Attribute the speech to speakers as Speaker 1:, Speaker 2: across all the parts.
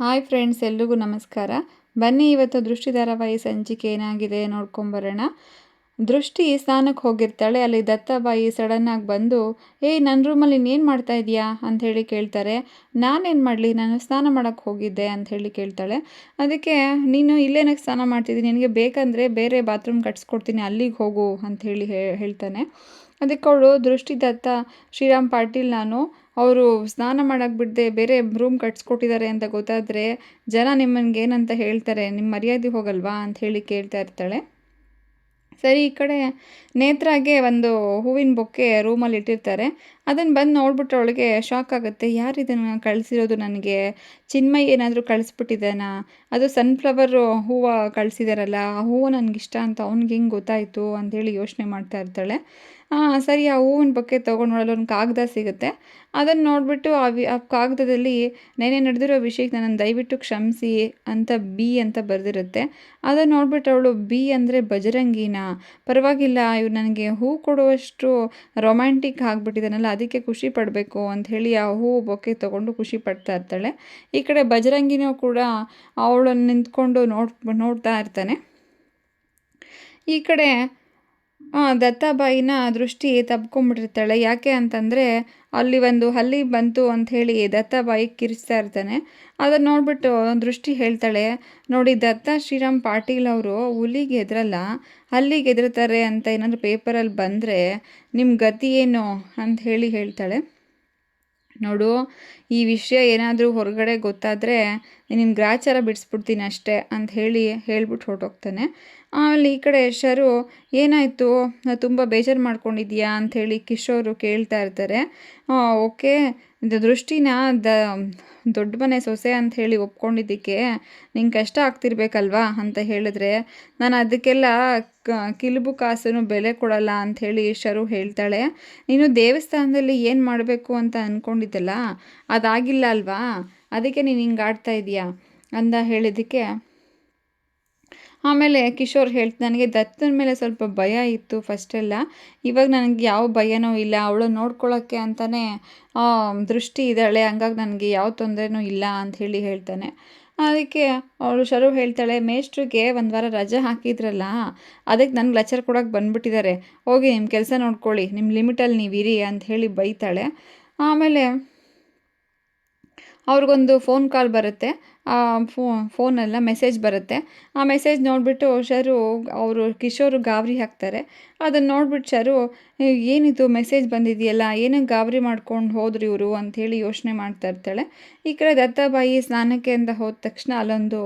Speaker 1: Hi friends, ಎಲ್ರಿಗೂ ನಮಸ್ಕಾರ. ಬನ್ನಿ ಇವತ್ತು ದೃಷ್ಟಿ ಧಾರಾವಾಹಿ ಸಂಚಿಕೆ ಏನಾಗಿದೆ ನೋಡ್ಕೊಂಬರೋಣ. ದೃಷ್ಟಿ ಸ್ನಾನಕ್ಕೆ ಹೋಗಿರ್ತಾಳೆ, ಅಲ್ಲಿ ದತ್ತಾಬಾಯಿ ಸಡನ್ನಾಗಿ ಬಂದು ಏಯ್ ನನ್ನ ರೂಮಲ್ಲಿ ಇನ್ನೇನು ಮಾಡ್ತಾ ಇದೆಯಾ ಅಂಥೇಳಿ ಕೇಳ್ತಾರೆ. ನಾನೇನು ಮಾಡಲಿ? ನಾನು ಸ್ನಾನ ಮಾಡೋಕ್ಕೆ ಹೋಗಿದ್ದೆ ಅಂಥೇಳಿ ಕೇಳ್ತಾಳೆ. ಅದಕ್ಕೆ, ನೀನು ಇಲ್ಲೇನಕ್ಕೆ ಸ್ನಾನ ಮಾಡ್ತಿದ್ದೀನಿ. ನಿನಗೆ ಬೇಕಂದರೆ ಬೇರೆ ಬಾತ್ರೂಮ್ ಕಟ್ಸ್ಕೊಡ್ತೀನಿ, ಅಲ್ಲಿಗೆ ಹೋಗು ಅಂಥೇಳಿ ಹೇಳ್ತಾನೆ. ಅದಕ್ಕೆ ಅವಳು ದೃಷ್ಟಿದತ್ತ ಶ್ರೀರಾಮ್ ಪಾಟೀಲ್ ನಾನು. ಅವರು ಸ್ನಾನ ಮಾಡೋಕ್ಕೆ ಬಿಡದೆ ಬೇರೆ ರೂಮ್ ಕಟ್ಸ್ಕೊಟ್ಟಿದ್ದಾರೆ ಅಂತ ಗೊತ್ತಾದರೆ ಜನ ನಿಮ್ಮನ್ಗೆ ಏನಂತ ಹೇಳ್ತಾರೆ ನಿಮ್ಮ ಮರ್ಯಾದೆ ಹೋಗಲ್ವಾ ಅಂತ ಹೇಳಿ ಕೇಳ್ತಾ ಇರ್ತಾಳೆ. ಸರಿ, ಈ ಕಡೆ ನೇತ್ರಾಗೆ ಒಂದು ಹೂವಿನ ಬೊಕ್ಕೆ ರೂಮಲ್ಲಿ ಇಟ್ಟಿರ್ತಾರೆ. ಅದನ್ನು ಬಂದು ನೋಡ್ಬಿಟ್ರೆ ಅವಳಿಗೆ ಶಾಕ್ ಆಗುತ್ತೆ. ಯಾರು ಇದನ್ನು ಕಳಿಸಿರೋದು ನನಗೆ? ಚಿನ್ಮಯ್ ಏನಾದರೂ ಕಳಿಸ್ಬಿಟ್ಟಿದ್ದಾನಾ? ಅದು ಸನ್ಫ್ಲವರು ಹೂವು ಕಳಿಸಿದಾರಲ್ಲ, ಆ ಹೂವು ನನಗಿಷ್ಟ ಅಂತ ಅವ್ನಿಗೆ ಹೆಂಗೆ ಗೊತ್ತಾಯಿತು ಅಂಥೇಳಿ ಯೋಚನೆ ಮಾಡ್ತಾ ಇರ್ತಾಳೆ. ಸರಿ, ಆ ಹೂವಿನ ಬೊಕ್ಕೆ ತೊಗೊಂಡು ನೋಡಲು ಒಂದು ಕಾಗದ ಸಿಗುತ್ತೆ. ಅದನ್ನು ನೋಡಿಬಿಟ್ಟು ಆ ವಿ, ಆ ಕಾಗದದಲ್ಲಿ ನೆನೆ ನಡೆದಿರೋ ವಿಷಯಕ್ಕೆ ನನ್ನನ್ನು ದಯವಿಟ್ಟು ಕ್ಷಮಿಸಿ ಅಂತ ಬಿ ಅಂತ ಬರೆದಿರುತ್ತೆ. ಅದನ್ನು ನೋಡಿಬಿಟ್ಟು ಅವಳು, ಬಿ ಅಂದರೆ ಬಜರಂಗಿನ? ಪರವಾಗಿಲ್ಲ, ಇವ್ರು ನನಗೆ ಹೂ ಕೊಡುವಷ್ಟು ರೊಮ್ಯಾಂಟಿಕ್ ಆಗಿಬಿಟ್ಟಿದ್ದಾನಲ್ಲ, ಅದಕ್ಕೆ ಖುಷಿ ಪಡಬೇಕು ಅಂಥೇಳಿ ಆ ಹೂ ಬೊಕ್ಕೆ ತೊಗೊಂಡು ಖುಷಿ ಪಡ್ತಾ ಇರ್ತಾಳೆ. ಈ ಕಡೆ ಬಜರಂಗಿನೂ ಕೂಡ ಅವಳನ್ನು ನಿಂತ್ಕೊಂಡು ನೋಡ್, ನೋಡ್ತಾ ಇರ್ತಾನೆ. ಈ ಕಡೆ ದತ್ತಾಬಾಯಿನ ದೃಷ್ಟಿ ತಬ್ಕೊಂಡ್ಬಿಟ್ಟಿರ್ತಾಳೆ ಯಾಕೆ ಅಂತಂದರೆ, ಅಲ್ಲಿ ಒಂದು ಹಲ್ಲಿ ಬಂತು ಅಂತ ಹೇಳಿ ದತ್ತಾಬಾಯಿ ಕಿರಿಸ್ತಾ ಇರ್ತಾನೆ. ಅದನ್ನು ನೋಡಿಬಿಟ್ಟು ದೃಷ್ಟಿ ಹೇಳ್ತಾಳೆ, ನೋಡಿ ದತ್ತ, ಶ್ರೀರಾಮ್ ಪಾಟೀಲ್ ಅವರು ಹುಲಿಗೆ ಎದ್ರಲ್ಲ ಹಲ್ಲಿಗೆ ಎದುರ್ತಾರೆ ಅಂತ ಏನಾದರೂ ಪೇಪರಲ್ಲಿ ಬಂದರೆ ನಿಮ್ಮ ಗತಿ ಏನು? ಅಂತ ಹೇಳಿ ಹೇಳ್ತಾಳೆ. ನೋಡು, ಈ ವಿಷಯ ಏನಾದರೂ ಹೊರಗಡೆ ಗೊತ್ತಾದರೆ ನಿನ್ನ ಗ್ರಾಚಾರ ಬಿಡಿಸ್ಬಿಡ್ತೀನಿ ಅಷ್ಟೇ ಅಂತ ಹೇಳಿ ಹೇಳ್ಬಿಟ್ಟು ಹೊರಟೋಗ್ತಾನೆ. ಆಮೇಲೆ ಈ ಕಡೆ ಯಶರು ಏನಾಯಿತು? ತುಂಬ ಬೇಜಾರು ಮಾಡ್ಕೊಂಡಿದ್ಯಾ ಅಂಥೇಳಿ ಕಿಶೋರು ಕೇಳ್ತಾ ಇರ್ತಾರೆ. ಓಕೆ ದೃಷ್ಟಿನ ದ ದೊಡ್ಡ ಮನೆ ಸೊಸೆ ಅಂತ ಹೇಳಿ ಒಪ್ಕೊಂಡಿದ್ದಕ್ಕೆ ನಿಂಗೆ ಕಷ್ಟ ಆಗ್ತಿರ್ಬೇಕಲ್ವಾ ಅಂತ ಹೇಳಿದ್ರೆ, ನಾನು ಅದಕ್ಕೆಲ್ಲ ಕಿಲುಬು ಕಾಸನ್ನು ಬೆಲೆ ಕೊಡಲ್ಲ ಅಂಥೇಳಿ ಶರು ಹೇಳ್ತಾಳೆ. ನೀನು ದೇವಸ್ಥಾನದಲ್ಲಿ ಏನು ಮಾಡಬೇಕು ಅಂತ ಅಂದ್ಕೊಂಡಿದ್ದಲ್ಲ ಅದಾಗಿಲ್ಲ ಅಲ್ವಾ? ಅದಕ್ಕೆ ನೀನು ಹಿಂಗೆ ಆಡ್ತಾ ಇದೀಯಾ? ಅಂತ ಹೇಳಿದ್ದಕ್ಕೆ ಆಮೇಲೆ ಕಿಶೋರ್ ಹೇಳ್ತ, ನನಗೆ ದತ್ತನ ಮೇಲೆ ಸ್ವಲ್ಪ ಭಯ ಇತ್ತು ಫಸ್ಟೆಲ್ಲ. ಇವಾಗ ನನಗೆ ಯಾವ ಭಯನೂ ಇಲ್ಲ. ಅವಳು ನೋಡ್ಕೊಳ್ಳೋಕ್ಕೆ ಅಂತಲೇ ದೃಷ್ಟಿ ಇದ್ದಾಳೆ. ಹಂಗಾಗಿ ನನಗೆ ಯಾವ ತೊಂದರೆನೂ ಇಲ್ಲ ಅಂತ ಹೇಳಿ ಹೇಳ್ತಾನೆ. ಅದಕ್ಕೆ ಅವಳು ಶರು ಹೇಳ್ತಾಳೆ, ಮೇಷ್ಟ್ರಿಗೆ ಒಂದು ವಾರ ರಜೆ ಹಾಕಿದ್ರಲ್ಲ, ಅದಕ್ಕೆ ನನಗೆ ಲೆಚ್ಚರ್ ಕೊಡೋಕೆ ಬಂದುಬಿಟ್ಟಿದ್ದಾರೆ. ಹೋಗಿ ನಿಮ್ಮ ಕೆಲಸ ನೋಡ್ಕೊಳ್ಳಿ. ನಿಮ್ಮ ಲಿಮಿಟಲ್ಲಿ ನೀವು ಇರಿ ಅಂತ ಹೇಳಿ ಬೈತಾಳೆ. ಆಮೇಲೆ ಅವ್ರಿಗೊಂದು ಫೋನ್ ಕಾಲ್ ಬರುತ್ತೆ. ಫೋ ಫೋನೆಲ್ಲ ಮೆಸೇಜ್ ಬರುತ್ತೆ. ಆ ಮೆಸೇಜ್ ನೋಡಿಬಿಟ್ಟು ಶರು ಅವರು ಕಿಶೋರು ಗಾಬರಿ ಹಾಕ್ತಾರೆ. ಅದನ್ನು ನೋಡ್ಬಿಟ್ಟು ಶರು ಏನಿದು ಮೆಸೇಜ್ ಬಂದಿದೆಯಲ್ಲ? ಏನಕ್ಕೆ ಗಾಬರಿ ಮಾಡ್ಕೊಂಡು ಹೋದ್ರು ಇವರು? ಅಂಥೇಳಿ ಯೋಚನೆ ಮಾಡ್ತಾ ಇರ್ತಾಳೆ. ಈ ಕಡೆ ದತ್ತಾಬಾಯಿ ಸ್ನಾನಕ್ಕೆ ಅಂತ ಹೋದ ತಕ್ಷಣ ಅಲ್ಲೊಂದು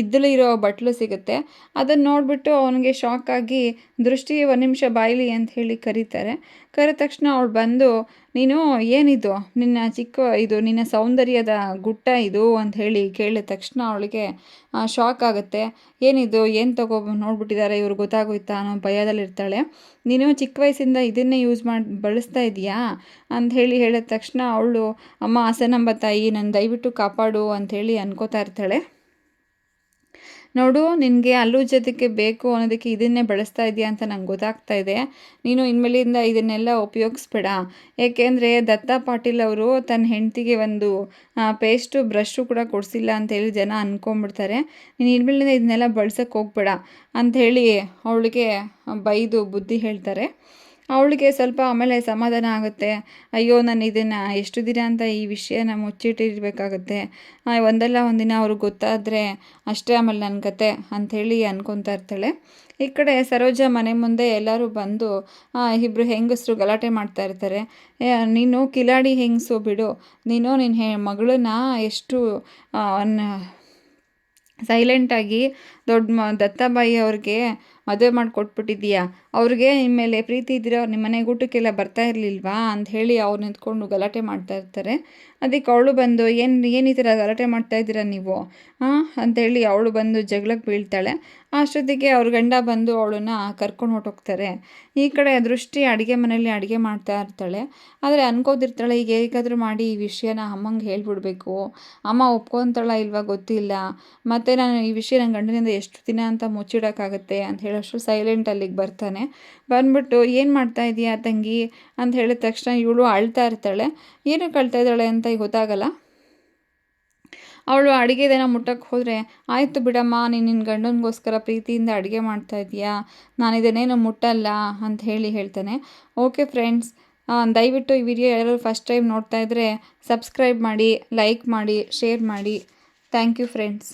Speaker 1: ಇದ್ದಲು ಇರೋ ಬಟ್ಲು ಸಿಗುತ್ತೆ. ಅದನ್ನು ನೋಡಿಬಿಟ್ಟು ಅವನಿಗೆ ಶಾಕ್ ಆಗಿ, ದೃಷ್ಟಿ ಒಂದು ನಿಮಿಷ ಬಾಯಿಲಿ ಅಂತ ಹೇಳಿ ಕರೀತಾರೆ. ಕರೆದ ತಕ್ಷಣ ಅವಳು ಬಂದು ನೀನು ಏನಿದು? ನಿನ್ನ ಚಿಕ್ಕ ಇದು, ನಿನ್ನ ಸೌಂದರ್ಯದ ಗುಟ್ಟ ಇದು ಅಂತ ಹೇಳಿ ಕೇಳಿದ ತಕ್ಷಣ ಅವಳಿಗೆ ಶಾಕ್ ಆಗುತ್ತೆ. ಏನಿದು? ಏನು ತಗೋ ನೋಡ್ಬಿಟ್ಟಿದ್ದಾರೆ ಇವ್ರು ಗೊತ್ತಾಗೋಯ್ತಾ ಅನ್ನೋ ಭಯದಲ್ಲಿರ್ತಾಳೆ ನೀನು ಚಿಕ್ಕ ವಯಸ್ಸಿಂದ ಇದನ್ನೇ ಯೂಸ್ ಮಾಡಿ, ಬಳಸ್ತಾ ಇದೆಯಾ? ಅಂತ ಹೇಳಿ ಹೇಳಿದ ತಕ್ಷಣ ಅವಳು, ಅಮ್ಮ ಆಸನಂಬ ತಾಯಿ ನನ್ನ ದಯವಿಟ್ಟು ಕಾಪಾಡು ಅಂಥೇಳಿ ಅನ್ಕೋತಾ ಇರ್ತಾಳೆ. ನೋಡು, ನಿನಗೆ ಅಲ್ಲೂ ಜೊತೆಗೆ ಬೇಕು ಅನ್ನೋದಕ್ಕೆ ಇದನ್ನೇ ಬಳಸ್ತಾ ಇದೆಯಾ ಅಂತ ನಂಗೆ ಗೊತ್ತಾಗ್ತಾ ಇದೆ. ನೀನು ಇನ್ಮೇಲಿಂದ ಇದನ್ನೆಲ್ಲ ಉಪಯೋಗಿಸ್ಬೇಡ. ಏಕೆಂದರೆ ದತ್ತ ಪಾಟೀಲ್ ಅವರು ತನ್ನ ಹೆಂಡತಿಗೆ ಒಂದು ಪೇಸ್ಟು ಬ್ರಷು ಕೂಡ ಕೊಡಿಸಿಲ್ಲ ಅಂತೇಳಿ ಜನ ಅಂದ್ಕೊಂಬಿಡ್ತಾರೆ ನೀನು ಇನ್ಮೇಲಿಂದ ಇದನ್ನೆಲ್ಲ ಬಳಸೋಕ್ಕೆ ಹೋಗ್ಬೇಡ ಅಂಥೇಳಿ ಅವಳಿಗೆ ಬೈದು ಬುದ್ಧಿ ಹೇಳ್ತಾರೆ. ಅವಳಿಗೆ ಸ್ವಲ್ಪ ಆಮೇಲೆ ಸಮಾಧಾನ ಆಗುತ್ತೆ. ಅಯ್ಯೋ, ನಾನು ಇದನ್ನು ಎಷ್ಟು ದಿನ ಅಂತ ಈ ವಿಷಯನ ಮುಚ್ಚಿಟ್ಟಿರಬೇಕಾಗುತ್ತೆ. ಒಂದಲ್ಲ ಒಂದಿನ ಅವ್ರಿಗೆ ಗೊತ್ತಾದರೆ ಅಷ್ಟೇ ಆಮೇಲೆ ನನ್ನ ಕತೆ ಅಂಥೇಳಿ ಅನ್ಕೊತಾ ಇರ್ತಾಳೆ. ಈ ಕಡೆ ಸರೋಜ ಮನೆ ಮುಂದೆ ಎಲ್ಲರೂ ಬಂದು ಇಬ್ಬರು ಹೆಂಗಸರು ಗಲಾಟೆ ಮಾಡ್ತಾ ಇರ್ತಾರೆ. ನೀನು ಕಿಲಾಡಿ ಹೆಂಗಸು ಬಿಡು. ನೀನು ನಿನ್ನ ಹೆ, ಮಗಳನ್ನ ಎಷ್ಟು ಸೈಲೆಂಟಾಗಿ ದೊಡ್ಡ ಮ, ದತ್ತಾಬಾಯಿ ಅವ್ರಿಗೆ ಮದುವೆ ಮಾಡಿಕೊಟ್ಬಿಟ್ಟಿದ್ದೀಯಾ? ಅವ್ರಿಗೆ ನಿಮ್ಮ ಮೇಲೆ ಪ್ರೀತಿ ಇದ್ದರೆ ಅವ್ರು ನಿಮ್ಮ ಮನೆ ಊಟಕ್ಕೆಲ್ಲ ಬರ್ತಾ ಇರಲಿಲ್ವಾ ಅಂತ ಹೇಳಿ ಅವ್ರು ನಿಂತ್ಕೊಂಡು ಗಲಾಟೆ ಮಾಡ್ತಾ ಇರ್ತಾರೆ. ಅದಕ್ಕೆ ಅವಳು ಬಂದು, ಏನು ಏನು ಈ ಥರ ಗಲಾಟೆ ಮಾಡ್ತಾ ಇದ್ದೀರಾ ನೀವು? ಹಾಂ ಅಂತೇಳಿ ಅವಳು ಬಂದು ಜಗಳಕ್ಕೆ ಬೀಳ್ತಾಳೆ. ಅಷ್ಟೊತ್ತಿಗೆ ಅವ್ರ ಗಂಡ ಬಂದು ಅವಳನ್ನ ಕರ್ಕೊಂಡು ಹೊಟ್ಟೋಗ್ತಾರೆ ಈ ಕಡೆ ದೃಷ್ಟಿ ಅಡುಗೆ ಮನೆಯಲ್ಲಿ ಅಡುಗೆ ಮಾಡ್ತಾ ಇರ್ತಾಳೆ. ಆದರೆ ಅನ್ಕೋದಿರ್ತಾಳೆ ಈಗ ಹೇಗಾದರೂ ಮಾಡಿ ಈ ವಿಷಯನ ಅಮ್ಮಂಗೆ ಹೇಳ್ಬಿಡ್ಬೇಕು. ಅಮ್ಮ ಒಪ್ಕೊತಾಳ ಇಲ್ವಾ ಗೊತ್ತಿಲ್ಲ. ಮತ್ತು ನಾನು ಈ ವಿಷಯ ನನ್ನ ಗಂಡನಿಂದ ಎಷ್ಟು ದಿನ ಅಂತ ಮುಚ್ಚಿಡೋಕ್ಕಾಗತ್ತೆ ಅಂತ ಹೇಳೋಷ್ಟು ಸೈಲೆಂಟ್ ಅಲ್ಲಿಗೆ ಬರ್ತಾನೆ. ಬಂದ್ಬಿಟ್ಟು ಏನು ಮಾಡ್ತಾ ಇದೆಯಾ ತಂಗಿ ಅಂತ ಹೇಳಿದ ತಕ್ಷಣ ಇವಳು ಅಳ್ತಾ ಇರ್ತಾಳೆ. ಏನಕ್ಕೆ ಅಳ್ತಾ ಇದ್ದಾಳೆ ಅಂತ ಈಗ ಗೊತ್ತಾಗಲ್ಲ. ಅವಳು ಅಡುಗೆದೇನೋ ಮುಟ್ಟಕ್ಕೆ ಹೋದರೆ, ಆಯಿತು ಬಿಡಮ್ಮ, ನೀನು ನಿನ್ನ ಗಂಡನಿಗೋಸ್ಕರ ಪ್ರೀತಿಯಿಂದ ಅಡುಗೆ ಮಾಡ್ತಾ ಇದೀಯಾ? ನಾನು ಇದನ್ನೇನು ಮುಟ್ಟಲ್ಲ ಅಂತ ಹೇಳಿ ಹೇಳ್ತಾನೆ. ಓಕೆ ಫ್ರೆಂಡ್ಸ್ ದಯವಿಟ್ಟು ಈ ವಿಡಿಯೋ ಯಾರು ಫಸ್ಟ್ ಟೈಮ್ ನೋಡ್ತಾ ಇದ್ದರೆ ಸಬ್ಸ್ಕ್ರೈಬ್ ಮಾಡಿ ಲೈಕ್ ಮಾಡಿ ಶೇರ್ ಮಾಡಿ. Thank you friends